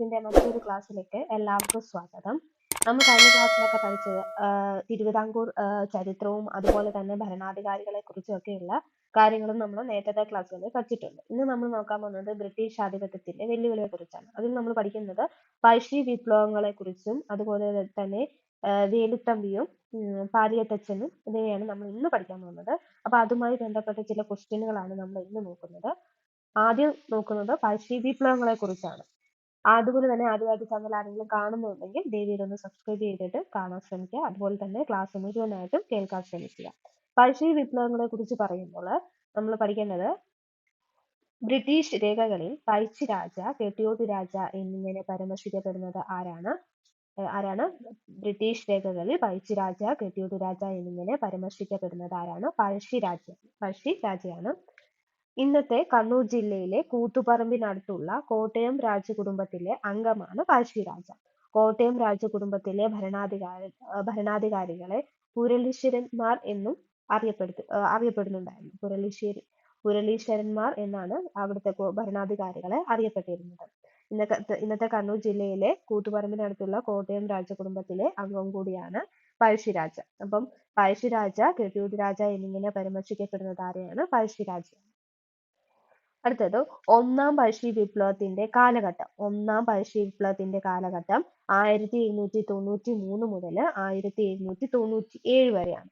ന്റെ മറ്റൊരു ക്ലാസ്സിലേക്ക് എല്ലാവർക്കും സ്വാഗതം. നമ്മൾ കഴിഞ്ഞ ക്ലാസ്സിലൊക്കെ പഠിച്ചത് തിരുവിതാംകൂർ ചരിത്രവും അതുപോലെ തന്നെ ഭരണാധികാരികളെ കുറിച്ചൊക്കെയുള്ള കാര്യങ്ങളും നമ്മൾ നേരത്തെ ക്ലാസ്സുകളിൽ പഠിച്ചിട്ടുണ്ട്. ഇന്ന് നമ്മൾ നോക്കാൻ പോകുന്നത് ബ്രിട്ടീഷ് ആധിപത്യത്തിന്റെ വെല്ലുവിളിയെ കുറിച്ചാണ്. അതിൽ നമ്മൾ പഠിക്കുന്നത് പഴശ്ശി വിപ്ലവങ്ങളെ കുറിച്ചും അതുപോലെ തന്നെ വേലുത്തമ്പിയും പാലിയത്തച്ഛനും എന്നിവയാണ് നമ്മൾ ഇന്ന് പഠിക്കാൻ പോകുന്നത്. അപ്പൊ അതുമായി ബന്ധപ്പെട്ട ചില ക്വസ്റ്റ്യനുകളാണ് നമ്മൾ ഇന്ന് നോക്കുന്നത്. ആദ്യം നോക്കുന്നത് പഴശ്ശി വിപ്ലവങ്ങളെ കുറിച്ചാണ്. അതുപോലെ തന്നെ ആദ്യമായിട്ട് ചാനൽ ആരെങ്കിലും കാണുന്നുണ്ടെങ്കിൽ ദയവീത് ഒന്ന് സബ്സ്ക്രൈബ് ചെയ്തിട്ട് കാണാൻ ശ്രമിക്കുക. അതുപോലെ തന്നെ ക്ലാസ് മുഴുവനായിട്ടും കേൾക്കാൻ ശ്രമിക്കുക. പഴശ്ശി വിപ്ലവങ്ങളെ കുറിച്ച് പറയുമ്പോൾ നമ്മൾ പഠിക്കേണ്ടത് ബ്രിട്ടീഷ് രേഖകളിൽ പഴശ്ശിരാജ കെട്ടിയോട്ട് രാജ എന്നിങ്ങനെ പരാമർശിക്കപ്പെടുന്നത് ആരാണ്? ആരാണ്? ബ്രിട്ടീഷ് രേഖകളിൽ പഴശ്ശി രാജ കെട്ടിയോട്ട് രാജ എന്നിങ്ങനെ പരാമർശിക്കപ്പെടുന്നത് ആരാണ്? പഴശ്ശി രാജ പഴശ്ശി പഴശ്ശിരാജയാണ് ഇന്നത്തെ കണ്ണൂർ ജില്ലയിലെ കൂത്തുപറമ്പിനടുത്തുള്ള കോട്ടയം രാജകുടുംബത്തിലെ അംഗമാണ് കാശിരാജ കോട്ടയം രാജകുടുംബത്തിലെ ഭരണാധികാരി ഭരണാധികാരികളെ പുരളീശ്വരന്മാർ എന്നും അറിയപ്പെടുത്തു അറിയപ്പെടുന്നുണ്ടായിരുന്നു. പുരളീശ്വരി പുരളീശ്വരന്മാർ എന്നാണ് അവിടുത്തെ ഭരണാധികാരികളെ അറിയപ്പെട്ടിരുന്നത്. ഇന്നത്തെ ഇന്നത്തെ കണ്ണൂർ ജില്ലയിലെ കൂത്തുപറമ്പിനടുത്തുള്ള കോട്ടയം രാജകുടുംബത്തിലെ അംഗം കൂടിയാണ് പഴശ്ശിരാജ അപ്പം പഴശ്ശിരാജ കെട്ടിയൂർ രാജ എന്നിങ്ങനെ പരാമർശിക്കപ്പെടുന്നത് ആരെയാണ്? പഴശ്ശിരാജ അടുത്തത് ഒന്നാം പഴശ്ശി വിപ്ലവത്തിന്റെ കാലഘട്ടം. ഒന്നാം പഴശ്ശി വിപ്ലവത്തിന്റെ കാലഘട്ടം ആയിരത്തി എഴുന്നൂറ്റി തൊണ്ണൂറ്റി മൂന്ന് മുതൽ ആയിരത്തി എഴുന്നൂറ്റി തൊണ്ണൂറ്റി ഏഴ് വരെയാണ്.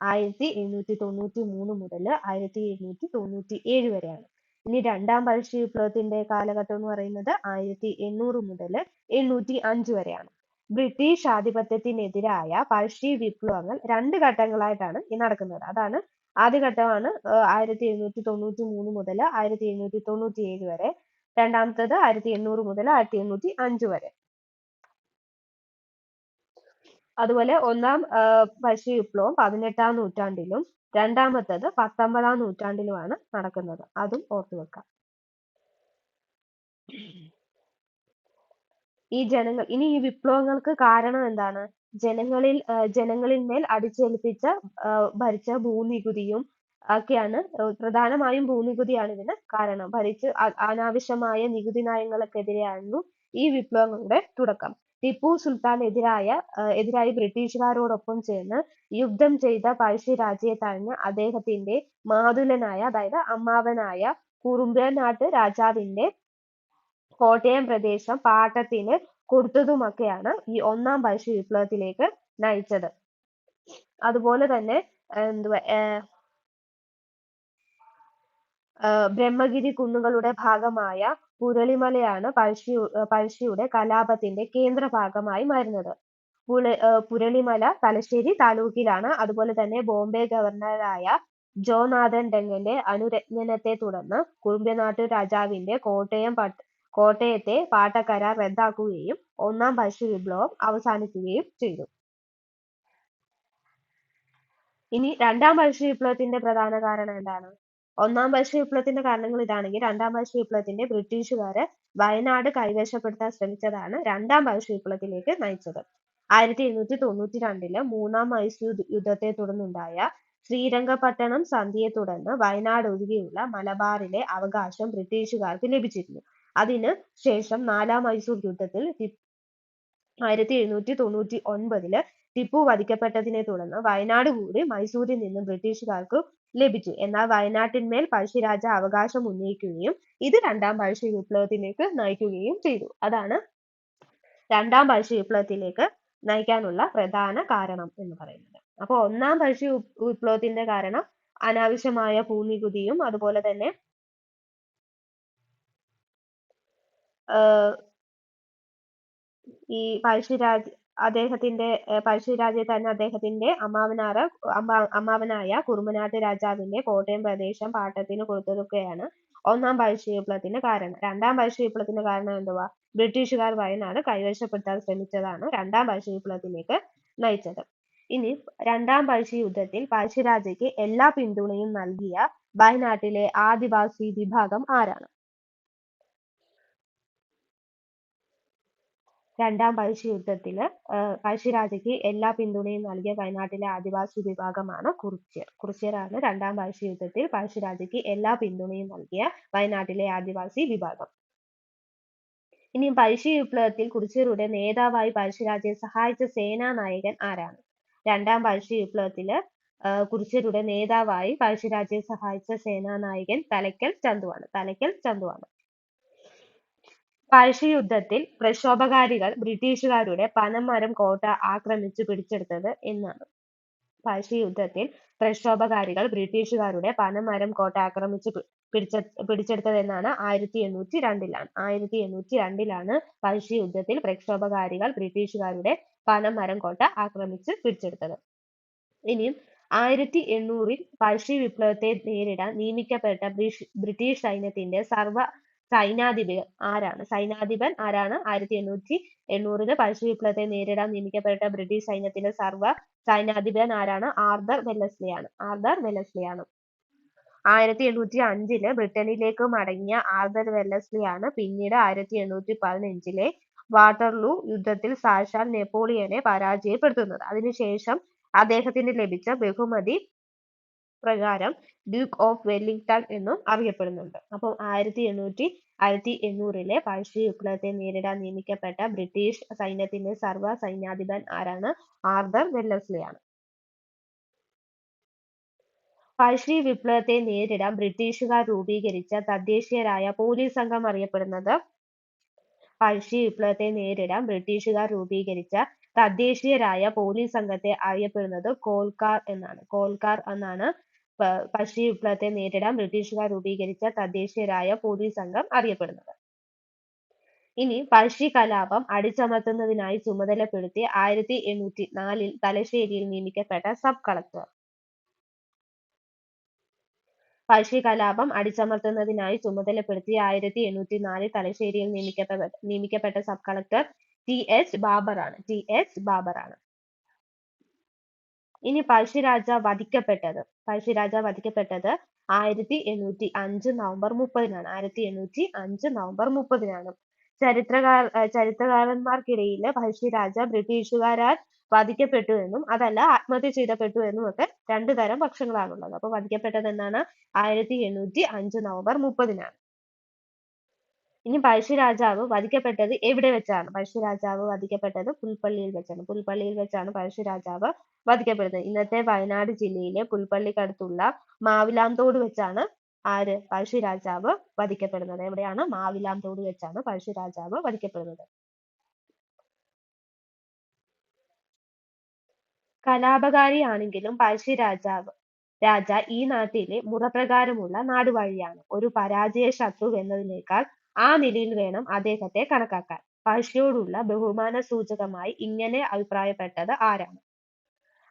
ആയിരത്തി എഴുന്നൂറ്റി തൊണ്ണൂറ്റി മൂന്ന് മുതൽ ആയിരത്തി എഴുന്നൂറ്റി തൊണ്ണൂറ്റി ഏഴ് വരെയാണ്. ഇനി രണ്ടാം പഴശ്ശി വിപ്ലവത്തിന്റെ കാലഘട്ടം എന്ന് പറയുന്നത് ആയിരത്തി എണ്ണൂറ് മുതൽ എണ്ണൂറ്റി അഞ്ച് വരെയാണ്. ബ്രിട്ടീഷ് ആധിപത്യത്തിനെതിരായ പഴശ്ശി വിപ്ലവങ്ങൾ രണ്ട് ഘട്ടങ്ങളായിട്ടാണ് ഈ നടക്കുന്നത്. അതാണ് ആദ്യ ഘട്ടമാണ് ആയിരത്തി എഴുന്നൂറ്റി തൊണ്ണൂറ്റി മൂന്ന് മുതൽ ആയിരത്തി എഴുന്നൂറ്റി തൊണ്ണൂറ്റി ഏഴ് വരെ. രണ്ടാമത്തേത് ആയിരത്തി എണ്ണൂറ് മുതൽ ആയിരത്തി എണ്ണൂറ്റി അഞ്ച് വരെ. അതുപോലെ ഒന്നാം പഴശ്ശി വിപ്ലവം പതിനെട്ടാം നൂറ്റാണ്ടിലും രണ്ടാമത്തേത് പത്തൊമ്പതാം നൂറ്റാണ്ടിലുമാണ് നടക്കുന്നത്. അതും ഓർത്തു വെക്കാം. ഈ ജനങ്ങൾ ഇനി ഈ വിപ്ലവങ്ങൾക്ക് കാരണം എന്താണ്? ജനങ്ങളിൽ ജനങ്ങളിന്മേൽ അടിച്ചേൽപ്പിച്ച ഭരിച്ച ഭൂനികുതിയും ഒക്കെയാണ് പ്രധാനമായും ഭൂനികുതിയാണ് ഇതിന് കാരണം. ഭരിച്ച് അനാവശ്യമായ നികുതി നയങ്ങൾക്കെതിരെയായിരുന്നു ഈ വിപ്ലവങ്ങളുടെ തുടക്കം. ടിപ്പു സുൽത്താനെതിരായ എതിരായ എതിരായി ബ്രിട്ടീഷുകാരോടൊപ്പം ചേർന്ന് യുദ്ധം ചെയ്ത പഴശ്ശിരാജയെ തഴഞ്ഞ അദ്ദേഹത്തിന്റെ മാതുലനായ അതായത് അമ്മാവനായ കുറുമ്പനാട്ട് രാജാവിന്റെ കോട്ടയം പ്രദേശം പാട്ടത്തിന് കൊടുത്തതുമൊക്കെയാണ് ഈ ഒന്നാം പഴശ്ശി വിപ്ലവത്തിലേക്ക് നയിച്ചത്. അതുപോലെ തന്നെ എന്തുവാ ബ്രഹ്മഗിരി കുന്നുകളുടെ ഭാഗമായ പുരളിമലയാണ് പഴശ്ശി പഴശ്ശിയുടെ കലാപത്തിന്റെ കേന്ദ്ര ഭാഗമായി മാറുന്നത്. ഏർ പുരളിമല തലശ്ശേരി താലൂക്കിലാണ്. അതുപോലെ തന്നെ ബോംബെ ഗവർണറായ ജോനാഥൻ ഡെങ്ങന്റെ അനുരഞ്ജനത്തെ തുടർന്ന് കുറുമ്പ്യനാട്ടു രാജാവിന്റെ കോട്ടയം പട്ട കോട്ടയത്തെ പാട്ടക്കരാർ റദ്ദാക്കുകയും ഒന്നാം പഴശ്ശി വിപ്ലവം അവസാനിക്കുകയും ചെയ്തു. ഇനി രണ്ടാം പഴശ്ശി വിപ്ലവത്തിന്റെ പ്രധാന കാരണം എന്താണ്? ഒന്നാം പഴശ്ശി വിപ്ലവത്തിന്റെ കാരണങ്ങൾ ഇതാണെങ്കിൽ രണ്ടാം പഴശ്ശി വിപ്ലവത്തിന്റെ ബ്രിട്ടീഷുകാര് വയനാട് കൈവശപ്പെടുത്താൻ ശ്രമിച്ചതാണ് രണ്ടാം പഴശ്ശി വിപ്ലവത്തിലേക്ക് നയിച്ചത്. ആയിരത്തി എഴുന്നൂറ്റി തൊണ്ണൂറ്റി രണ്ടിൽ മൂന്നാം മൈസൂർ യുദ്ധത്തെ തുടർന്നുണ്ടായ ശ്രീരംഗപട്ടണം സന്ധിയെ തുടർന്ന് വയനാട് ഒഴികെയുള്ള മലബാറിലെ അവകാശം ബ്രിട്ടീഷുകാർക്ക് ലഭിച്ചിരുന്നു. അതിന് ശേഷം നാലാം മൈസൂർ യുദ്ധത്തിൽ ആയിരത്തി എഴുന്നൂറ്റി തൊണ്ണൂറ്റി ഒൻപതിൽ ടിപ്പു വധിക്കപ്പെട്ടതിനെ തുടർന്ന് വയനാട് കൂടി മൈസൂരിൽ നിന്ന് ബ്രിട്ടീഷുകാർക്ക് ലഭിച്ചു. എന്നാൽ വയനാട്ടിന്മേൽ പഴശ്ശിരാജ അവകാശം ഉന്നയിക്കുകയും ഇത് രണ്ടാം പഴശ്ശി വിപ്ലവത്തിലേക്ക് നയിക്കുകയും ചെയ്തു. അതാണ് രണ്ടാം പഴശ്ശി വിപ്ലവത്തിലേക്ക് നയിക്കാനുള്ള പ്രധാന കാരണം എന്ന് പറയുന്നത്. അപ്പൊ ഒന്നാം പഴശ്ശി വിപ്- വിപ്ലവത്തിന്റെ കാരണം അനാവശ്യമായ ഭൂനികുതിയും അതുപോലെ തന്നെ ഈ പഴശ്ശിരാജ് അദ്ദേഹത്തിന്റെ പഴശ്ശിരാജയെ തന്നെ അദ്ദേഹത്തിന്റെ അമ്മാവനായ അമ്മാ അമ്മാവനായ കുറുമനാട്ട് രാജാവിന്റെ കോട്ടയം പ്രദേശം പാട്ടത്തിന് കൊടുത്തതൊക്കെയാണ് ഒന്നാം പഴശ്ശി വിപ്ലവത്തിന്റെ കാരണം. രണ്ടാം പഴശ്ശി വിപ്ലവത്തിന്റെ കാരണം എന്തുവാ? ബ്രിട്ടീഷുകാർ വയനാട് കൈവശപ്പെടുത്താൻ ശ്രമിച്ചതാണ് രണ്ടാം പഴശ്ശി വിപ്ലവത്തിലേക്ക് നയിച്ചത്. ഇനി രണ്ടാം പഴശ്ശി യുദ്ധത്തിൽ പഴശ്ശിരാജയ്ക്ക് എല്ലാ പിന്തുണയും നൽകിയ വയനാട്ടിലെ ആദിവാസി വിഭാഗം ആരാണ്? രണ്ടാം പഴശ്ശി യുദ്ധത്തിൽ ആഹ് പഴശ്ശിരാജയ്ക്ക് എല്ലാ പിന്തുണയും നൽകിയ വയനാട്ടിലെ ആദിവാസി വിഭാഗമാണ് കുറിച്യർ കുറിച്യരാണ് രണ്ടാം പഴശ്ശി യുദ്ധത്തിൽ പഴശ്ശിരാജയ്ക്ക് എല്ലാ പിന്തുണയും നൽകിയ വയനാട്ടിലെ ആദിവാസി വിഭാഗം. ഇനി പഴശ്ശി വിപ്ലവത്തിൽ കുറിച്യരുടെ നേതാവായി പഴശ്ശിരാജയെ സഹായിച്ച സേനാനായകൻ ആരാണ്? രണ്ടാം പഴശ്ശി വിപ്ലവത്തിൽ കുറിച്യരുടെ നേതാവായി പഴശ്ശിരാജയെ സഹായിച്ച സേനാനായകൻ തലയ്ക്കൽ ചന്തുവാണ്. തലയ്ക്കൽ ചന്തുവാണ്. പഴശ്ശി യുദ്ധത്തിൽ പ്രക്ഷോഭകാരികൾ ബ്രിട്ടീഷുകാരുടെ പനമരം കോട്ട ആക്രമിച്ചു പിടിച്ചെടുത്തത് എന്നാണ്. പഴശ്ശി യുദ്ധത്തിൽ പ്രക്ഷോഭകാരികൾ ബ്രിട്ടീഷുകാരുടെ പനമരം കോട്ട ആക്രമിച്ചു പിടിച്ച പിടിച്ചെടുത്തത് എന്നാണ് ആയിരത്തി എണ്ണൂറ്റി രണ്ടിലാണ്. ആയിരത്തി എണ്ണൂറ്റി രണ്ടിലാണ് പഴശ്ശി യുദ്ധത്തിൽ പ്രക്ഷോഭകാരികൾ ബ്രിട്ടീഷുകാരുടെ പനമരം കോട്ട ആക്രമിച്ച് പിടിച്ചെടുത്തത്. ഇനിയും ആയിരത്തി എണ്ണൂറിൽ പഴശ്ശി വിപ്ലവത്തെ നേരിടാൻ നിയമിക്കപ്പെട്ട ബ്രിട്ടീഷ് സൈന്യത്തിന്റെ സർവ സൈന്യാധിപൻ ആരാണ്? സൈനാധിപൻ ആരാണ്? ആയിരത്തി എണ്ണൂറ്റി എണ്ണൂറിൽ പഴശ്ശി വിപ്ലവത്തെ നേരിടാൻ നിയമിക്കപ്പെട്ട ബ്രിട്ടീഷ് സൈന്യത്തിലെ സർവ സൈനാധിപൻ ആരാണ്? ആർതർ വെല്ലസ്ലി ആണ് ആർതർ വെല്ലസ്ലി ആണ് ആയിരത്തി എണ്ണൂറ്റി അഞ്ചിൽ ബ്രിട്ടനിലേക്ക് മടങ്ങിയ ആർതർ വെല്ലസ്ലി ആണ് പിന്നീട് ആയിരത്തി എണ്ണൂറ്റി പതിനഞ്ചിലെ വാട്ടർലൂ യുദ്ധത്തിൽ സാക്ഷാൽ നെപ്പോളിയനെ പരാജയപ്പെടുത്തുന്നത്. അതിനുശേഷം അദ്ദേഹത്തിന് ലഭിച്ച ബഹുമതി പ്രകാരം ഡ്യൂക്ക് ഓഫ് വെല്ലിംഗ്ടൺ എന്നും അറിയപ്പെടുന്നുണ്ട്. അപ്പം ആയിരത്തി എണ്ണൂറ്റി ആയിരത്തി എണ്ണൂറിലെ പഴശ്ശി വിപ്ലവത്തെ നേരിടാൻ നിയമിക്കപ്പെട്ട ബ്രിട്ടീഷ് സൈന്യത്തിന്റെ സർവ സൈന്യാധിപൻ ആരാണ്? ആർതർ വെല്ലസ്ലി ആണ്. പഴശ്ശി വിപ്ലവത്തെ നേരിടാൻ ബ്രിട്ടീഷുകാർ രൂപീകരിച്ച തദ്ദേശീയരായ പോലീസ് സംഘം അറിയപ്പെടുന്നത് പഴശ്ശി വിപ്ലവത്തെ നേരിടാൻ ബ്രിട്ടീഷുകാർ രൂപീകരിച്ച തദ്ദേശീയരായ പോലീസ് സംഘത്തെ അറിയപ്പെടുന്നത് കോൽക്കാർ എന്നാണ്. കോൽക്കാർ എന്നാണ് പ- പഴശ്ശി വിപ്ലവത്തെ നേരിടാൻ ബ്രിട്ടീഷുകാർ രൂപീകരിച്ച തദ്ദേശീയരായ police സംഘം അറിയപ്പെടുന്നത്. ഇനി പഴശ്ശി കലാപം അടിച്ചമർത്തുന്നതിനായി ചുമതലപ്പെടുത്തി ആയിരത്തി എണ്ണൂറ്റി നാലിൽ തലശ്ശേരിയിൽ നിയമിക്കപ്പെട്ട സബ് കളക്ടർ. പഴശ്ശി കലാപം അടിച്ചമർത്തുന്നതിനായി ചുമതലപ്പെടുത്തി ആയിരത്തി എണ്ണൂറ്റി നാലിൽ തലശ്ശേരിയിൽ നിയമിക്കപ്പെട്ട നിയമിക്കപ്പെട്ട sub collector T H Baber ആണ് ടി എച്ച് ബാബർ ആണ് ഇനി പഴശ്ശിരാജ വധിക്കപ്പെട്ടത്. പഴശ്ശിരാജ വധിക്കപ്പെട്ടത് ആയിരത്തി എണ്ണൂറ്റി അഞ്ച് നവംബർ മുപ്പതിനാണ്. ആയിരത്തി എണ്ണൂറ്റി അഞ്ച് നവംബർ മുപ്പതിനാണ്. ചരിത്രകാര ഏർ ചരിത്രകാരന്മാർക്കിടയിൽ പഴശ്ശിരാജ ബ്രിട്ടീഷുകാരാൽ വധിക്കപ്പെട്ടു എന്നും അതല്ല ആത്മഹത്യ ചെയ്തപ്പെട്ടു എന്നും ഒക്കെ രണ്ടു തരം പക്ഷങ്ങളാണുള്ളത്. അപ്പൊ വധിക്കപ്പെട്ടത് എന്നാണ് ആയിരത്തി എണ്ണൂറ്റി അഞ്ച് നവംബർ മുപ്പതിനാണ്. ഇനി പഴശ്ശി രാജാവ് വധിക്കപ്പെട്ടത് എവിടെ വെച്ചാണ്? പഴശ്ശി രാജാവ് വധിക്കപ്പെട്ടത് പുൽപ്പള്ളിയിൽ വെച്ചാണ്. പുൽപ്പള്ളിയിൽ വെച്ചാണ് പഴശ്ശി രാജാവ് വധിക്കപ്പെടുന്നത്. ഇന്നത്തെ വയനാട് ജില്ലയിലെ പുൽപ്പള്ളിക്കടുത്തുള്ള മാവിലാന്തോട് വെച്ചാണ് ആര്? പഴശ്ശി രാജാവ് വധിക്കപ്പെടുന്നത്. എവിടെയാണ്? മാവിലാന്തോട് വെച്ചാണ് പഴശ്ശി രാജാവ് വധിക്കപ്പെടുന്നത്. കലാപകാരിയാണെങ്കിലും പഴശ്ശി രാജാവ് രാജ ഈ നാട്ടിലെ മുറപ്രകാരമുള്ള നാടുവാഴിയാണ്. ഒരു പരാജയ ശത്രു എന്നതിനേക്കാൾ ആ നിലയിൽ വേണം അദ്ദേഹത്തെ കണക്കാക്കാൻ. പഴശ്ശിയോടുള്ള ബഹുമാന സൂചകമായി ഇങ്ങനെ അഭിപ്രായപ്പെട്ടത് ആരാണ്?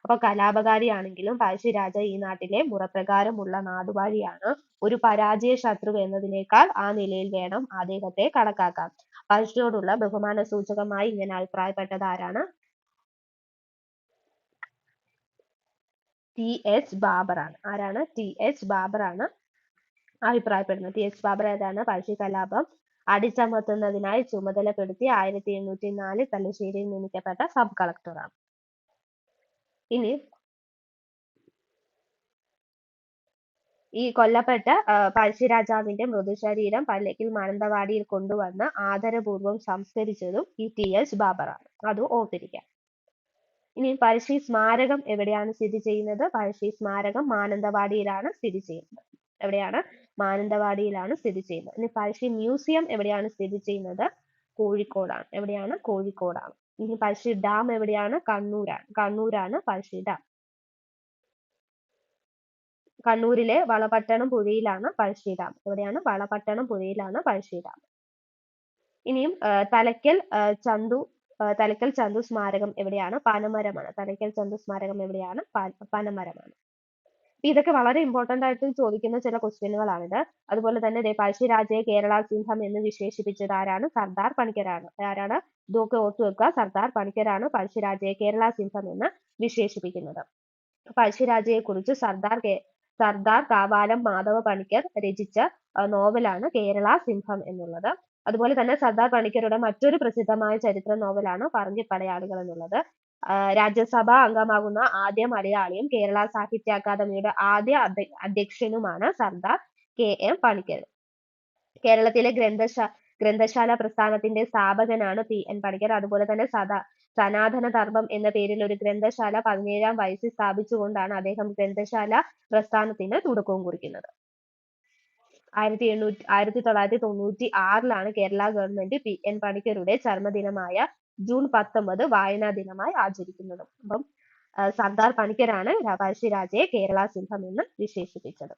അപ്പൊ കലാപകാരിയാണെങ്കിലും പഴശ്ശി രാജ ഈ നാട്ടിലെ മുറപ്രകാരമുള്ള നാടുവാഴിയാണ്. ഒരു പരാജയ ശത്രു എന്നതിനേക്കാൾ ആ നിലയിൽ വേണം അദ്ദേഹത്തെ കണക്കാക്കാൻ. പഴശ്ശിയോടുള്ള ബഹുമാന സൂചകമായി ഇങ്ങനെ അഭിപ്രായപ്പെട്ടത് ആരാണ്? ടി എച്ച് ബാബറാണ്. ആരാണ്? ടി എച്ച് ബാബർ ആണ് അഭിപ്രായപ്പെടുന്നത് ടി എച്ച് ബാബർ ഏതാണ് പഴശ്ശി കലാപം അടിച്ചമർത്തുന്നതിനായി ചുമതലപ്പെടുത്തി ആയിരത്തി എണ്ണൂറ്റി നാലിൽ തലശ്ശേരിയിൽ നിയമിക്കപ്പെട്ട സബ് കളക്ടറാണ് ഇനി ഈ കൊല്ലപ്പെട്ട പഴശ്ശി രാജാവിന്റെ മൃതശരീരം പല്ലക്കിൽ മാനന്തവാടിയിൽ കൊണ്ടുവന്ന് ആദരപൂർവം സംസ്കരിച്ചതും ഈ ടി എച്ച് ബാബറാണ് അത് ഓർത്തിരിക്കാം. ഇനി പഴശ്ശി സ്മാരകം എവിടെയാണ് സ്ഥിതി ചെയ്യുന്നത്? പഴശ്ശി സ്മാരകം മാനന്തവാടിയിലാണ് സ്ഥിതി ചെയ്യുന്നത്. എവിടെയാണ്? മാനന്തവാടിയിലാണ് സ്ഥിതി ചെയ്യുന്നത്. ഇനി പഴശ്ശി മ്യൂസിയം എവിടെയാണ് സ്ഥിതി ചെയ്യുന്നത്? കോഴിക്കോടാണ്. എവിടെയാണ്? കോഴിക്കോടാണ്. ഇനി പഴശ്ശി ഡാം എവിടെയാണ്? കണ്ണൂരാണ്. കണ്ണൂരാണ് പഴശ്ശി ഡാം. കണ്ണൂരിലെ വളപട്ടണം പുഴയിലാണ് പഴശ്ശി ഡാം. എവിടെയാണ്? വളപട്ടണം പുഴയിലാണ് പഴശ്ശി ഡാം. ഇനിയും തലക്കൽ ചന്തു തലക്കൽ ചന്തു സ്മാരകം എവിടെയാണ്? പനമരമാണ്. തലക്കൽ ചന്തു സ്മാരകം എവിടെയാണ്? പനമരമാണ്. ഇതൊക്കെ വളരെ ഇമ്പോർട്ടന്റ് ആയിട്ട് ചോദിക്കുന്ന ചില ക്വസ്റ്റ്യനുകളാണിത് അതുപോലെ തന്നെ ദേ പഴശ്ശിരാജയെ കേരള സിംഹം എന്ന് വിശേഷിപ്പിച്ചത് ആരാണ്? സർദാർ പണിക്കരാണ്. ആരാണ്? ഇതൊക്കെ ഓർത്തു വെക്കുക. സർദാർ പണിക്കരാണ് പഴശ്ശിരാജയെ കേരള സിംഹം എന്ന് വിശേഷിപ്പിക്കുന്നത്. പഴശ്ശിരാജയെ കുറിച്ച് സർദാർ സർദാർ കാവാലം മാധവ പണിക്കർ രചിച്ച നോവലാണ് കേരള സിംഹം എന്നുള്ളത്. അതുപോലെ തന്നെ സർദാർ പണിക്കരുടെ മറ്റൊരു പ്രസിദ്ധമായ ചരിത്ര നോവലാണ് പറങ്കിപ്പടയാളികൾ എന്നുള്ളത്. രാജ്യസഭാ അംഗമാകുന്ന ആദ്യ മലയാളിയും കേരള സാഹിത്യ അക്കാദമിയുടെ ആദ്യ അധ്യ- അധ്യക്ഷനുമാണ് സർദാർ കെ എം പണിക്കർ കേരളത്തിലെ ഗ്രന്ഥശാ ഗ്രന്ഥശാല പ്രസ്ഥാനത്തിന്റെ സ്ഥാപകനാണ് പി എൻ പണിക്കർ അതുപോലെ തന്നെ സദാ സനാതന ധർമ്മം എന്ന പേരിൽ ഒരു ഗ്രന്ഥശാല പതിനേഴാം വയസ്സിൽ സ്ഥാപിച്ചുകൊണ്ടാണ് അദ്ദേഹം ഗ്രന്ഥശാല പ്രസ്ഥാനത്തിന് തുടക്കവും കുറിക്കുന്നത്. ആയിരത്തി എണ്ണൂറ്റി ആയിരത്തി തൊള്ളായിരത്തി തൊണ്ണൂറ്റി ആറിലാണ് കേരള ഗവൺമെന്റ് പി എൻ പണിക്കരുടെ ചരമദിനമായ ജൂൺ പത്തൊമ്പത് വായനാ ദിനമായി ആചരിക്കുന്നത്. അപ്പം സർദാർ പണിക്കരാണ് പഴശ്ശിരാജയെ കേരള സിംഹം എന്ന് വിശേഷിപ്പിച്ചത്.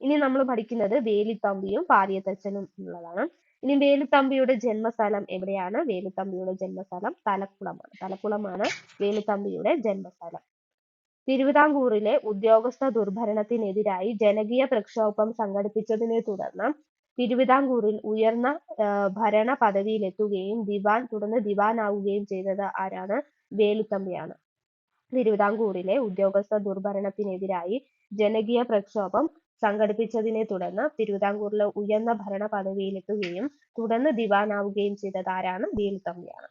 ഇനി നമ്മൾ പഠിക്കുന്നത് വേലുത്തമ്പിയും പാരിയത്തച്ഛനും എന്നുള്ളതാണ് ഇനി വേലുത്തമ്പിയുടെ ജന്മസ്ഥലം എവിടെയാണ്? വേലുത്തമ്പിയുടെ ജന്മസ്ഥലം തലക്കുളമാണ്. തലക്കുളമാണ് വേലുത്തമ്പിയുടെ ജന്മസ്ഥലം. തിരുവിതാംകൂറിലെ ഉദ്യോഗസ്ഥ ദുർഭരണത്തിനെതിരായി ജനകീയ പ്രക്ഷോഭം സംഘടിപ്പിച്ചതിനെ തുടർന്ന് തിരുവിതാംകൂറിൽ ഉയർന്ന ഭരണ പദവിയിലെത്തുകയും ദിവാൻ തുടർന്ന് ദിവാൻ ആവുകയും ചെയ്തത് ആരാണ്? വേലുത്തമ്പിയാണ്. തിരുവിതാംകൂറിലെ ഉദ്യോഗസ്ഥ ദുർഭരണത്തിനെതിരായി ജനകീയ പ്രക്ഷോഭം സംഘടിപ്പിച്ചതിനെ തുടർന്ന് തിരുവിതാംകൂറിലെ ഉയർന്ന ഭരണ പദവിയിലെത്തുകയും തുടർന്ന് ദിവാൻ ആവുകയും ചെയ്തത് ആരാണ്? വേലുത്തമ്പിയാണ്.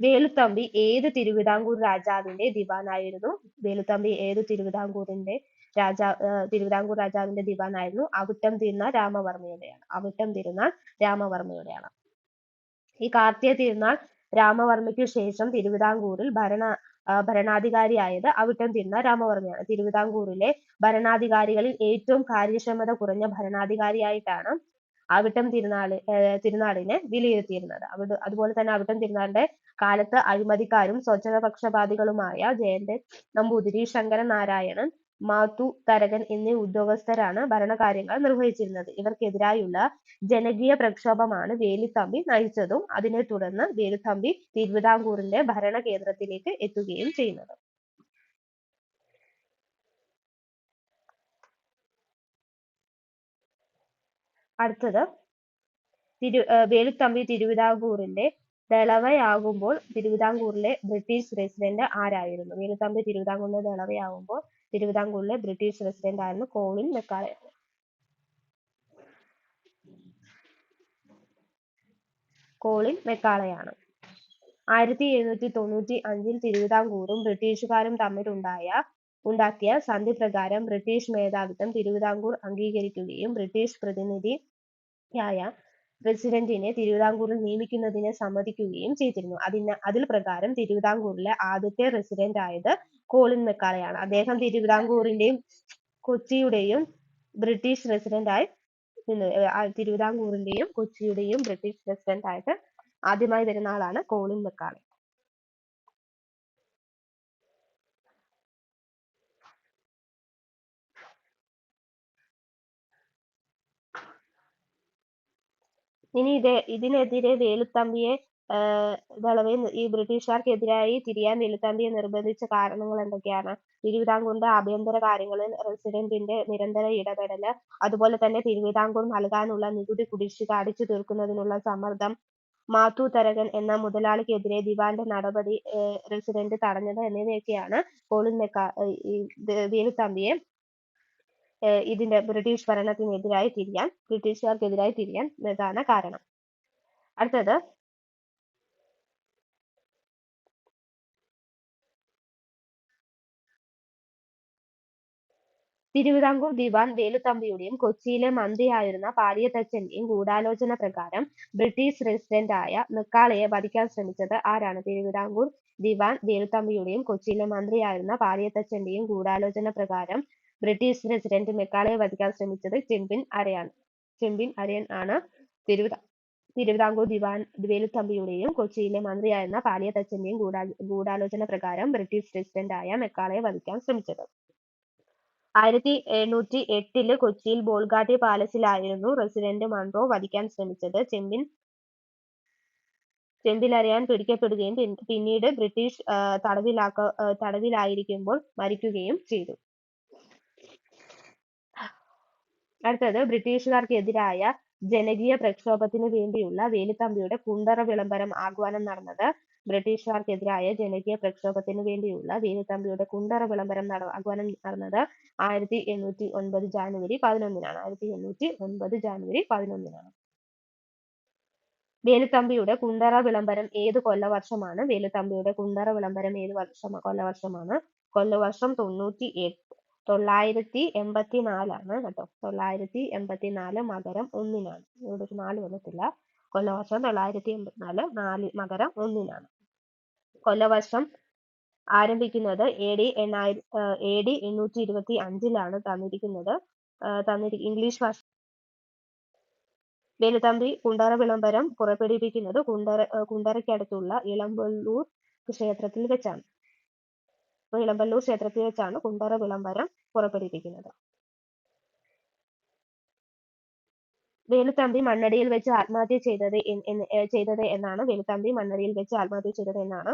വേലുത്തമ്പി ഏത് തിരുവിതാംകൂർ രാജാവിന്റെ ദിവാനായിരുന്നു? വേലുത്തമ്പി ഏത് തിരുവിതാംകൂറിന്റെ രാജാ തിരുവിതാംകൂർ രാജാവിന്റെ ദിവാനായിരുന്നു. അവിട്ടം തിരുനാൾ രാമവർമ്മയുടെയാണ്. അവിട്ടം തിരുനാൾ രാമവർമ്മയുടെയാണ്. ഈ കാർത്തിക തിരുനാൾ രാമവർമ്മയ്ക്ക് ശേഷം തിരുവിതാംകൂറിൽ ഭരണ ഭരണാധികാരിയായത് അവിട്ടം തിരുനാൾ രാമവർമ്മയാണ്. തിരുവിതാംകൂറിലെ ഭരണാധികാരികളിൽ ഏറ്റവും കാര്യക്ഷമത കുറഞ്ഞ ഭരണാധികാരിയായിട്ടാണ് അവിട്ടം തിരുനാൾ തിരുനാളിനെ വിലയിരുത്തിയിരുന്നത്. അവിടെ അതുപോലെ തന്നെ അവിട്ടം തിരുനാളിന്റെ കാലത്ത് അഴിമതിക്കാരും സ്വച്ഛതപക്ഷപാതികളുമായ ജയന്തൻ നമ്പൂതിരി ശങ്കരൻ നാരായണൻ മാത്തു തരകൻ എന്നീ ഉദ്യോഗസ്ഥരാണ് ഭരണകാര്യങ്ങൾ നിർവഹിച്ചിരുന്നത്. ഇവർക്കെതിരായുള്ള ജനകീയ പ്രക്ഷോഭമാണ് വേലുത്തമ്പി നയിച്ചതും അതിനെ തുടർന്ന് വേലുത്തമ്പി തിരുവിതാംകൂറിന്റെ ഭരണ കേന്ദ്രത്തിലേക്ക് എത്തുകയും ചെയ്യുന്നത്. അടുത്തത് തിരു വേലുത്തമ്പി തിരുവിതാംകൂറിന്റെ ദളവയാകുമ്പോൾ തിരുവിതാംകൂറിലെ ബ്രിട്ടീഷ് റെസിഡന്റ് ആരായിരുന്നു? വേലുത്തമ്പി തിരുവിതാംകൂറിന്റെ ദളവയാകുമ്പോൾ തിരുവിതാംകൂറിലെ ബ്രിട്ടീഷ് റെസിഡന്റ് ആയിരുന്നു കോളിൻ മെക്കാളെ. കോളിൻ മെക്കാളെയാണ്. ആയിരത്തി എഴുന്നൂറ്റി തൊണ്ണൂറ്റി അഞ്ചിൽ തിരുവിതാംകൂറും ബ്രിട്ടീഷുകാരും തമ്മിലുണ്ടായ ഉണ്ടാക്കിയ സന്ധി പ്രകാരം ബ്രിട്ടീഷ് മേധാവിത്വം തിരുവിതാംകൂർ അംഗീകരിക്കുകയും ബ്രിട്ടീഷ് പ്രതിനിധിയായ പ്രസിഡന്റിനെ തിരുവിതാംകൂറിൽ നിയമിക്കുന്നതിന് സമ്മതിക്കുകയും ചെയ്തിരുന്നു. അതിന് അതിൽ പ്രകാരം തിരുവിതാംകൂറിലെ ആദ്യത്തെ റെസിഡന്റ് ആയത് കോളിൻ മെക്കാളയാണ് അദ്ദേഹം തിരുവിതാംകൂറിന്റെയും കൊച്ചിയുടെയും ബ്രിട്ടീഷ് റെസിഡന്റ് ആയി നിന്ന് ഏർ ആ തിരുവിതാംകൂറിന്റെയും കൊച്ചിയുടെയും ബ്രിട്ടീഷ് റെസിഡന്റ് ആയിട്ട് ആദ്യമായി വരുന്ന ആളാണ് കോളിൻ മെക്കാളെ ഇനി ഇത് ഇതിനെതിരെ വേലുത്തമ്പിയെ ദളവയെ ഈ ബ്രിട്ടീഷുകാർക്കെതിരായി തിരിയാൻ വേലുത്തമ്പിയെ നിർബന്ധിച്ച കാരണങ്ങൾ എന്തൊക്കെയാണ്? തിരുവിതാംകൂറിന്റെ ആഭ്യന്തര കാര്യങ്ങളിൽ റെസിഡന്റിന്റെ നിരന്തര ഇടപെടൽ അതുപോലെ തന്നെ തിരുവിതാംകൂർ നൽകാനുള്ള നികുതി കുടിശ്ശിക അടിച്ചു തീർക്കുന്നതിനുള്ള സമ്മർദ്ദം മാത്തു തരകൻ എന്ന മുതലാളിക്കെതിരെ ദിവാന്റെ നടപടി റസിഡന്റ് തടഞ്ഞത് എന്നിവയൊക്കെയാണ് ഇത് വേലുത്തമ്പിയെ ഇതിന്റെ ബ്രിട്ടീഷ് ഭരണത്തിനെതിരായി തിരിയാൻ ബ്രിട്ടീഷുകാർക്കെതിരായി തിരിയാൻ പ്രധാന കാരണം. അടുത്തത് തിരുവിതാംകൂർ ദിവാൻ വേലുത്തമ്പിയുടെയും കൊച്ചിയിലെ മന്ത്രിയായിരുന്ന പാലിയത്തച്ഛന്റെയും ഗൂഢാലോചന പ്രകാരം ബ്രിട്ടീഷ് ആയ മെക്കാളയെ വധിക്കാൻ ശ്രമിച്ചത് ആരാണ്? തിരുവിതാംകൂർ ദിവാൻ വേലുത്തമ്പിയുടെയും കൊച്ചിയിലെ മന്ത്രിയായിരുന്ന പാലിയത്തച്ഛന്റെയും ഗൂഢാലോചന പ്രകാരം ബ്രിട്ടീഷ് റെസിഡന്റ് മെക്കാളയെ വധിക്കാൻ ശ്രമിച്ചത് ചെമ്പിൻ അരയാണ്. ചെമ്പിൻ അരയൻ ആണ്. തിരുവിതാ തിരുവിതാംകൂർ ദിവാൻ വേലുത്തമ്പിയുടെയും കൊച്ചിയിലെ മന്ത്രിയായിരുന്ന പാലിയത്തച്ഛന്റെയും ഗൂഢാ ഗൂഢാലോചന പ്രകാരം ബ്രിട്ടീഷ് ആയ മെക്കാളയെ വധിക്കാൻ ശ്രമിച്ചത്. ആയിരത്തി എണ്ണൂറ്റി എട്ടിൽ കൊച്ചിയിൽ ബോൾഗാട്ടി പാലസിലായിരുന്നു റെസിഡന്റ് മൺറോ വധിക്കാൻ ശ്രമിച്ചത്. ചെമ്പിൻ ചെമ്പിലരയാൻ പിടിക്കപ്പെടുകയും പിന്നീട് ബ്രിട്ടീഷ് തടവിലായിരിക്കുമ്പോൾ മരിക്കുകയും ചെയ്തു. അടുത്തത് ബ്രിട്ടീഷുകാർക്കെതിരായ ജനകീയ പ്രക്ഷോഭത്തിന് വേണ്ടിയുള്ള വേലുത്തമ്പിയുടെ കുണ്ടറ വിളംബരം ആഹ്വാനം നടന്നത് ബ്രിട്ടീഷുകാർക്കെതിരായ ജനകീയ പ്രക്ഷോഭത്തിന് വേണ്ടിയുള്ള വീരതമ്പിയുടെ കുണ്ടറ വിളംബരം ആഹ്വാനം നടന്നത് ആയിരത്തി എണ്ണൂറ്റി ഒൻപത് ജാനുവരി പതിനൊന്നിനാണ്. ആയിരത്തി എണ്ണൂറ്റി ഒൻപത് ജാനുവരി പതിനൊന്നിനാണ്. വേലുത്തമ്പിയുടെ കുണ്ടറ വിളംബരം ഏത് കൊല്ലവർഷമാണ്? വേലുത്തമ്പിയുടെ കുണ്ടറ വിളംബരം ഏത് വർഷം കൊല്ലവർഷമാണ്? കൊല്ലവർഷം തൊണ്ണൂറ്റി എട്ട് തൊള്ളായിരത്തി എൺപത്തി നാലാണ് കേട്ടോ. തൊള്ളായിരത്തി എൺപത്തി നാല് മകരം ഒന്നിനാണ്. ഇവിടെ നാല് വന്നിട്ടില്ല. കൊല്ലവർഷം തൊള്ളായിരത്തി എൺപത്തിനാല് നാല് മകരം ഒന്നിനാണ്. കൊല്ലവർഷം ആരംഭിക്കുന്നത് എ ഡി എണ്ണായിര എ ഡി എണ്ണൂറ്റി ഇരുപത്തി അഞ്ചിലാണ് തന്നിരിക്കുന്നത് തന്നിരി ഇംഗ്ലീഷ് ഭാഷ വേലുത്തമ്പി കുണ്ടറ വിളംബരം പുറപ്പെടുവിക്കുന്നത് കുണ്ടറ കുണ്ടറയ്ക്കടുത്തുള്ള ഇളമ്പള്ളൂർ ക്ഷേത്രത്തിൽ വെച്ചാണ്. അപ്പോൾ ക്ഷേത്രത്തിൽ വെച്ചാണ് കുണ്ടറ വിളംബരം പുറപ്പെടുവിക്കുന്നത് വേലുത്തമ്പി മണ്ണടിയിൽ വെച്ച് ആത്മഹത്യ ചെയ്തത് ചെയ്തത് എന്നാണ്. വേലുത്തമ്പി മണ്ണടിയിൽ വെച്ച് ആത്മഹത്യ ചെയ്തത് എന്നാണ്.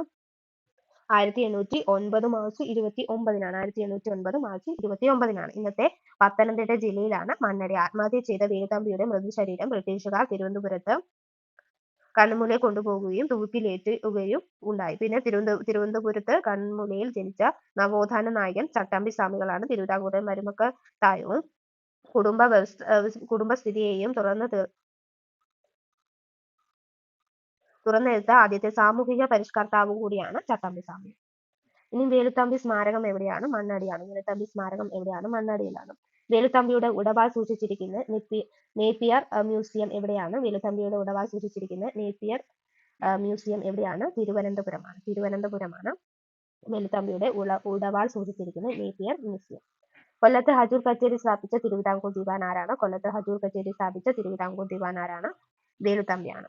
ആയിരത്തി എണ്ണൂറ്റി ഒൻപത് മാർച്ച് ഇരുപത്തി ഒമ്പതിനാണ് ആയിരത്തി എണ്ണൂറ്റി ഒൻപത് മാർച്ച് ഇരുപത്തി ഒമ്പതിനാണ് ഇന്നത്തെ പത്തനംതിട്ട ജില്ലയിലാണ് മണ്ണടി ആത്മഹത്യ ചെയ്ത വേലുത്തമ്പിയുടെ മൃതശരീരം ബ്രിട്ടീഷുകാർ തിരുവനന്തപുരത്ത് കണ്ണുമുലയിൽ കൊണ്ടുപോകുകയും തൂക്കിലേറ്റുകയും ഉണ്ടായി. പിന്നെ തിരുവനന്ത തിരുവനന്തപുരത്ത് കൺമുലയിൽ ജനിച്ച നവോത്ഥാന നായകൻ ചട്ടമ്പി സ്വാമികളാണ്. തിരുവിതാംകൂറിലെ മരുമക്കത്തായവും കുടുംബ വ്യവസ്ഥ കുടുംബസ്ഥിതിയെയും തുറന്ന് തുറന്നെടുത്ത ആദ്യത്തെ സാമൂഹിക പരിഷ്കർത്താവും കൂടിയാണ് ചട്ടമ്പി സ്വാമി. ഇനി വേലുത്തമ്പി സ്മാരകം എവിടെയാണ്? മണ്ണടിയാണ്. വേലുത്തമ്പി സ്മാരകം എവിടെയാണ്? മണ്ണടിയിലാണ്. വേലുത്തമ്പിയുടെ ഉടവാൾ സൂക്ഷിച്ചിരിക്കുന്ന നേപ്പിയർ മ്യൂസിയം എവിടെയാണ്? വേലുത്തമ്പിയുടെ ഉടവാൾ സൂക്ഷിച്ചിരിക്കുന്ന നേപ്പിയർ മ്യൂസിയം എവിടെയാണ്? തിരുവനന്തപുരമാണ്. തിരുവനന്തപുരമാണ് വേലുത്തമ്പിയുടെ ഉള ഉടവാൾ സൂക്ഷിച്ചിരിക്കുന്ന നേപ്പിയർ മ്യൂസിയം. കൊല്ലത്ത് ഹജൂർ കച്ചേരി സ്ഥാപിച്ച തിരുവിതാംകൂർ ദിവാൻ ആരാണ് കൊല്ലത്ത് ഹജൂർ കച്ചേരി സ്ഥാപിച്ച തിരുവിതാംകൂർ ദിവാൻ ആരാണ് വേലുത്തമ്പിയാണ്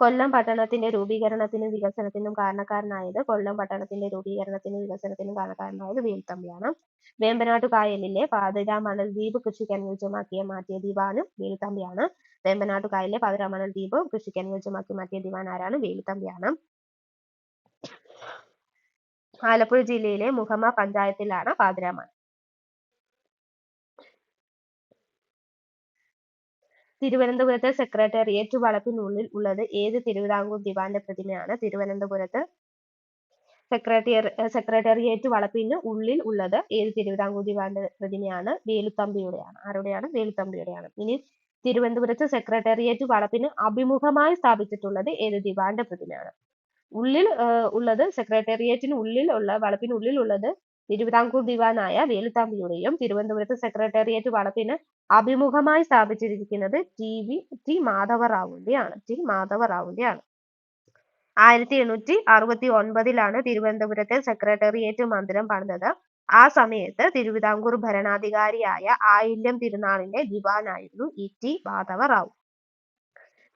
കൊല്ലം പട്ടണത്തിന്റെ രൂപീകരണത്തിനും വികസനത്തിനും കാരണക്കാരനായത് കൊല്ലം പട്ടണത്തിന്റെ രൂപീകരണത്തിനും വികസനത്തിനും കാരണക്കാരനായത് വേലുത്തമ്പിയാണ് വേമ്പനാട്ടു കായലിലെ പാതിരാമണൽ ദ്വീപ് കൃഷിക്ക് അനുയോജ്യമാക്കിയ മാറ്റിയ ദിവാനും വേലുത്തമ്പിയാണ് വേമ്പനാട്ടു കായലിലെ പാതിരാമണൽ ദ്വീപ് കൃഷിക്ക് അനുയോജ്യമാക്കി മാറ്റിയ ദിവാൻ ആരാണ് വേലുത്തമ്പിയാണ് ആലപ്പുഴ ജില്ലയിലെ മുഹമ്മ പഞ്ചായത്തിലാണ് പാതിരാമണൽ തിരുവനന്തപുരത്തെ സെക്രട്ടേറിയറ്റ് വളപ്പിനുള്ളിൽ ഉള്ളത് ഏത് തിരുവിതാംകൂർ ദിവാന്റെ പ്രതിമയാണ്? തിരുവനന്തപുരത്ത് സെക്രട്ടേറിയ സെക്രട്ടേറിയറ്റ് വളപ്പിന് ഉള്ളിൽ ഉള്ളത് ഏത് തിരുവിതാംകൂർ ദിവാന്റെ പ്രതിമയാണ്? വേലുത്തമ്പിയുടെയാണ്. ആരുടെയാണ്? വേലുത്തമ്പിയുടെയാണ്. ഇനി തിരുവനന്തപുരത്ത് സെക്രട്ടേറിയറ്റ് വളപ്പിന് അഭിമുഖമായി സ്ഥാപിച്ചിട്ടുള്ളത് ഏത് ദിവാന്റെ പ്രതിമയാണ്? ഉള്ളിൽ ഉള്ളത് സെക്രട്ടേറിയറ്റിന് ഉള്ളിൽ ഉള്ള വളപ്പിനുള്ളിൽ ഉള്ളത് തിരുവിതാംകൂർ ദിവാനായ വേലുത്തമ്പിയുടെയും തിരുവനന്തപുരത്ത് സെക്രട്ടേറിയറ്റ് വളപ്പിന് അഭിമുഖമായി സ്ഥാപിച്ചിരിക്കുന്നത് ടി വി ടി മാധവറാവുവിന്റെയാണ് ടി മാധവറാവുവിന്റെയാണ് ആയിരത്തി എണ്ണൂറ്റി അറുപത്തി ഒൻപതിലാണ് തിരുവനന്തപുരത്തെ സെക്രട്ടേറിയറ്റ് മന്ദിരം പണിതത്. ആ സമയത്ത് തിരുവിതാംകൂർ ഭരണാധികാരിയായ ആയില്യം തിരുനാളിന്റെ ദിവാനായിരുന്നു ഇ ടി മാധവറാവു.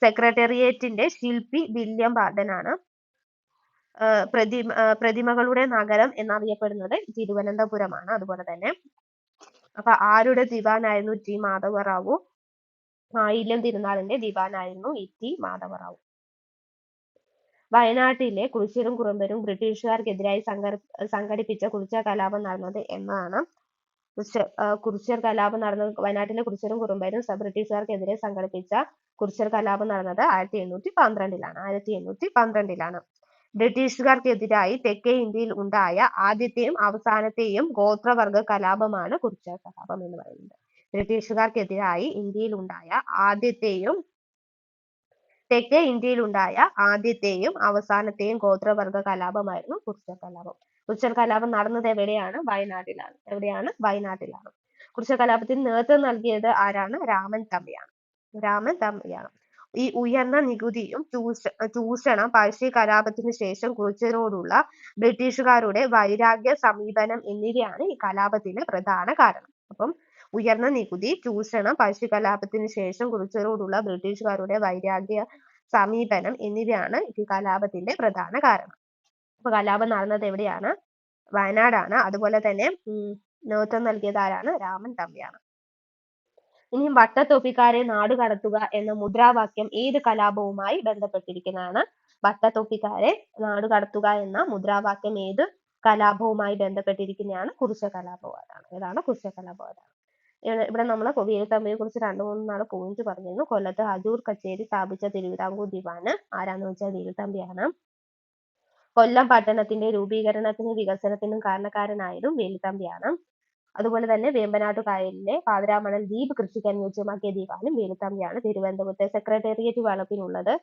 സെക്രട്ടേറിയറ്റിന്റെ ശില്പി വില്യം ബാർഡനാണ് പ്രതിമ പ്രതിമകളുടെ നഗരം എന്നറിയപ്പെടുന്നത് തിരുവനന്തപുരമാണ്. അതുപോലെ തന്നെ അപ്പൊ ആരുടെ ദിവാനായിരുന്നു ടി മാധവറാവു? ആയില്യം തിരുനാളിന്റെ ദിവാനായിരുന്നു ഇ ടി മാധവറാവു. വയനാട്ടിലെ കുറിച്യരും കുറുമ്പരും ബ്രിട്ടീഷുകാർക്കെതിരായി സംഘ സംഘടിപ്പിച്ച കുറിച്യർ കലാപം നടന്നത് എന്നാണ് കുറിച്യർ കലാപം നടന്നത്. വയനാട്ടിലെ കുറിച്യരും കുറുമ്പരും ബ്രിട്ടീഷുകാർക്കെതിരെ സംഘടിപ്പിച്ച കുറിച്യർ കലാപം നടന്നത് ആയിരത്തി എണ്ണൂറ്റി പന്ത്രണ്ടിലാണ്. ആയിരത്തി എണ്ണൂറ്റി പന്ത്രണ്ടിലാണ്. ബ്രിട്ടീഷുകാർക്കെതിരായി തെക്കേ ഇന്ത്യയിൽ ഉണ്ടായ ആദ്യത്തെയും അവസാനത്തെയും ഗോത്രവർഗ കലാപമാണ് കുറിച്യർ കലാപം എന്ന് പറയുന്നത്. ബ്രിട്ടീഷുകാർക്കെതിരായി ഇന്ത്യയിൽ ഉണ്ടായ ആദ്യത്തെയും തെക്കേ ഇന്ത്യയിൽ ഉണ്ടായ ആദ്യത്തെയും അവസാനത്തെയും ഗോത്രവർഗ കലാപമായിരുന്നു കുറിച്യർ കലാപം. കുറിച്യർ കലാപം നടന്നത് എവിടെയാണ്? വയനാട്ടിലാണ്. എവിടെയാണ്? വയനാട്ടിലാണ്. കുറിച്യർ കലാപത്തിന് നേതൃത്വം നൽകിയത് ആരാണ്? രാമൻ തമ്പിയാണ്. രാമൻ തമ്പിയാണ്. ഈ ഉയർന്ന നികുതിയും ചൂഷ ചൂഷണം പഴശ്ശി കലാപത്തിന് ശേഷം കുറിച്ചതിനോടുള്ള ബ്രിട്ടീഷുകാരുടെ വൈരാഗ്യ സമീപനം എന്നിവയാണ് ഈ കലാപത്തിന് പ്രധാന കാരണം. അപ്പം ഉയർന്ന നികുതി ചൂഷണം പഴശ്ശി കലാപത്തിന് ശേഷം കുറിച്ചതിനോടുള്ള ബ്രിട്ടീഷുകാരുടെ വൈരാഗ്യ സമീപനം എന്നിവയാണ് ഈ കലാപത്തിന്റെ പ്രധാന കാരണം. അപ്പൊ കലാപം നടന്നത് എവിടെയാണ്? വയനാടാണ്. അതുപോലെ തന്നെ നേതൃത്വം നൽകിയത് ആരാണ്? രാമൻ തമ്പിയാണ്. ഇനി വട്ടത്തൊപ്പിക്കാരെ നാടുകടത്തുക എന്ന മുദ്രാവാക്യം ഏത് കലാപവുമായി ബന്ധപ്പെട്ടിരിക്കുന്നതാണ്? വട്ടത്തൊപ്പിക്കാരെ നാടുകടത്തുക എന്ന മുദ്രാവാക്യം ഏത് കലാപവുമായി ബന്ധപ്പെട്ടിരിക്കുന്നതാണ്? കുറിച്യ കലാപവാദാണ് ഏതാണ് കുറിച്യ കലാപവാദമാണ് ഇവിടെ നമ്മൾ വേലുത്തമ്പിയെ കുറിച്ച് രണ്ട് മൂന്ന് നാല് പോയിന്റ് പറഞ്ഞിരുന്നു. കൊല്ലത്ത് ഹജൂർ കച്ചേരി സ്ഥാപിച്ച തിരുവിതാംകൂർ ദിവാന് ആരാന്ന് വെച്ചാൽ വീരത്തമ്പിയാണ് കൊല്ലം പട്ടണത്തിന്റെ രൂപീകരണത്തിനും വികസനത്തിനും കാരണക്കാരനായതും വേലുത്തമ്പിയാണ്. അതുപോലെ തന്നെ വേമ്പനാട്ടു കായലിലെ പാതിരാമണൽ ദ്വീപ് കൃഷിക്ക് അനുയോജ്യമാക്കിയ ദ്വീപാണ് വേലുത്തമ്പിയാണ് തിരുവനന്തപുരത്തെ സെക്രട്ടേറിയറ്റ് വളപ്പിനുള്ളത്.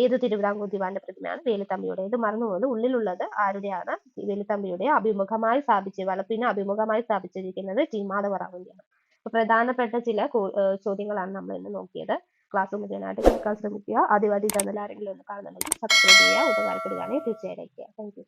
ഏത് തിരുവിതാംകൂർ ദിവാന്റെ പ്രതിമയാണ് വേലുത്തമ്പിയുടെ ഇത് മറന്നുപോകുന്നത് ഉള്ളിലുള്ളത് ആരുടെയാണ്? വേലുത്തമ്പിയുടെ അഭിമുഖമായി സ്ഥാപിച്ച് വളപ്പിന് അഭിമുഖമായി സ്ഥാപിച്ചിരിക്കുന്നത് ടി മാധവറാവുവിന്റെയാണ്. അപ്പൊ പ്രധാനപ്പെട്ട ചില ചോദ്യങ്ങളാണ് നമ്മൾ ഇന്ന് നോക്കിയത്. ക്ലാസ് മുഖേനായിട്ട് കേൾക്കാൻ ശ്രമിക്കുക. ഈ ചാനൽ ആരെങ്കിലും ഒന്ന് കാണുന്നുണ്ടെങ്കിൽ സബ്സ്ക്രൈബ് ചെയ്യുക. ഉപകാരപ്പെടുകയാണെങ്കിൽ തീർച്ചയായും താങ്ക് യു